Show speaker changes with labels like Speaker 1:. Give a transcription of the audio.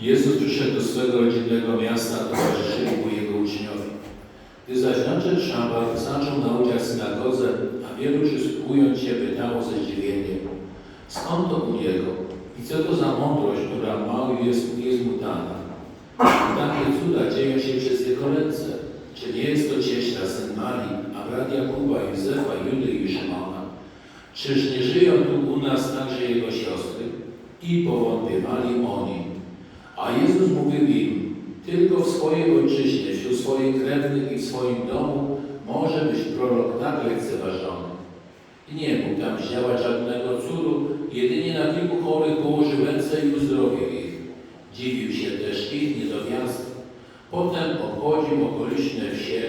Speaker 1: Jezus przyszedł do swego rodzinnego miasta, towarzyszyli mu jego uczniowie. Gdy zaś nadszedł szabat, zaczął nauczać synagodze, a wielu przysłuchując się pytało ze zdziwieniem, skąd to u niego i co to za mądrość, która mały jest, jest mu dana. Takie cuda dzieją się przez jego ręce. Czy nie jest to cieśla syn Marii, a brat Jakuba, Józefa, Judy Czyż nie żyją tu u nas także jego siostry? I powątpiewali oni. A Jezus mówił im, tylko w swojej ojczyźnie, wśród swoich krewnych i w swoim domu może być prorok tak lekceważony. I nie mógł tam zdziałać żadnego cudu, jedynie na kilku chorych położył ręce i uzdrowił ich. Dziwił się też ich niedowiarstw. Potem obchodził okoliczne wsie